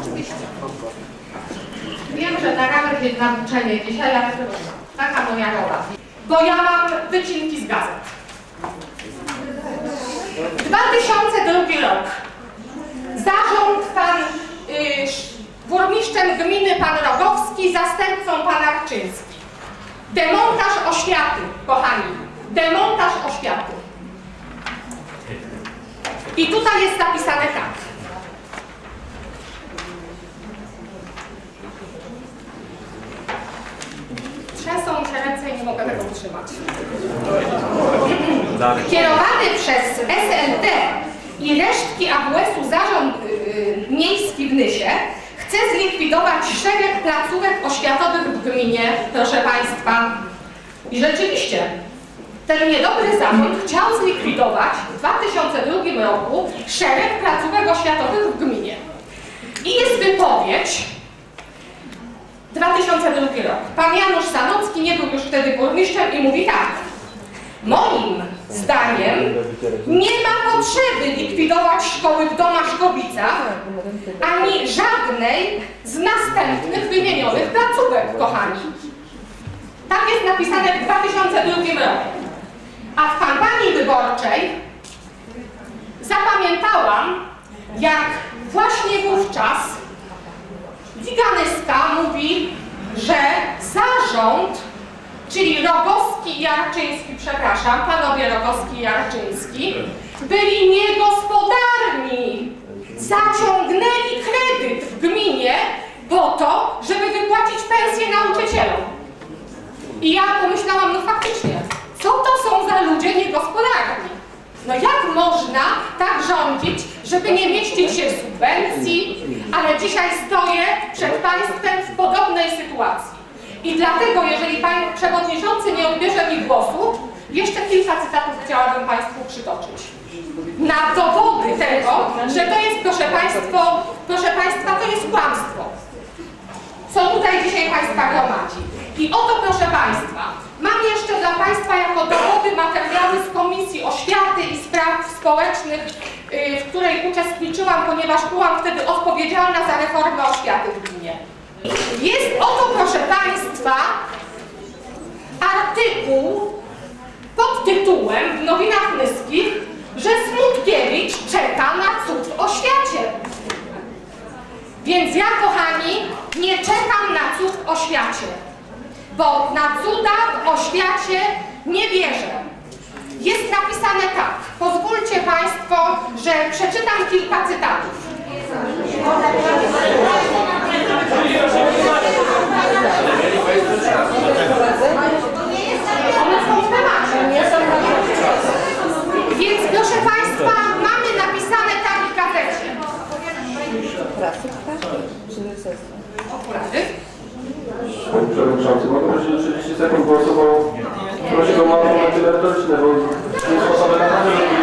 Oczywiście. Wiem, że na ramek jest nauczenie dzisiaj, ale taka moja rola. Bo ja mam wycinki z gazet. 2002 rok. Zarząd pan y, burmistrzem gminy pan Rogowski, zastępcą pan Arczyński. Demontaż oświaty, kochani. Demontaż oświaty. I tutaj jest napisane tak. Nie mogę tego utrzymać. Kierowany przez SLD i resztki AWS-u Zarząd y, Miejski w Nysie chce zlikwidować szereg placówek oświatowych w gminie, proszę Państwa. I rzeczywiście, ten niedobry zarząd chciał zlikwidować w 2002 roku szereg placówek oświatowych w gminie. I jest wypowiedź 2002 rok. Pan Janusz Sanocki nie był już wtedy burmistrzem i mówi tak. Moim zdaniem nie ma potrzeby likwidować szkoły w Domaszkowicach ani żadnej z następnych wymienionych placówek, kochani. Tak jest napisane w 2002 roku. A w kampanii wyborczej zapamiętałam, jak właśnie wówczas Wiganyska że zarząd, czyli Rogowski i Jarczyński, przepraszam, panowie Rogowski i Jarczyński, byli niegospodarni. Zaciągnęli kredyt w gminie po to, żeby wypłacić pensję nauczycielom. I ja pomyślałam, no faktycznie, co to są za ludzie niegospodarni? No jak można tak rządzić, żeby nie mieścić się subwencji, ale dzisiaj stoję przed Państwem w podobnej sytuacji. I dlatego, jeżeli Pan Przewodniczący nie odbierze mi głosu, jeszcze kilka cytatów chciałabym Państwu przytoczyć. Na dowody tego, że to jest, proszę Państwa, proszę Państwa, to jest kłamstwo co tutaj dzisiaj Państwa gromadzi. I oto, proszę Państwa, mam jeszcze dla Państwa jako dowody materiały z Komisji Oświaty i Spraw Społecznych, y, w której uczestniczyłam, ponieważ byłam wtedy odpowiedzialna za reformę oświaty w gminie. Jest oto, proszę Państwa, artykuł pod tytułem w nowinach nyskich, że Smutkiewicz czeka na cud w oświacie. Więc ja, kochani, nie czekam na cud w oświacie, bo na cuda w oświacie nie wierzę. Jest napisane tak, pozwólcie Państwo, że przeczytam kilka cytatów. Więc proszę Państwa, mamy napisane tak w gazecie. Okulary. Panie Przewodniczący, mogę prosić o 30 sekund, bo prosił o małe momenty merytoryczne, bo nie sposobem na to, żeby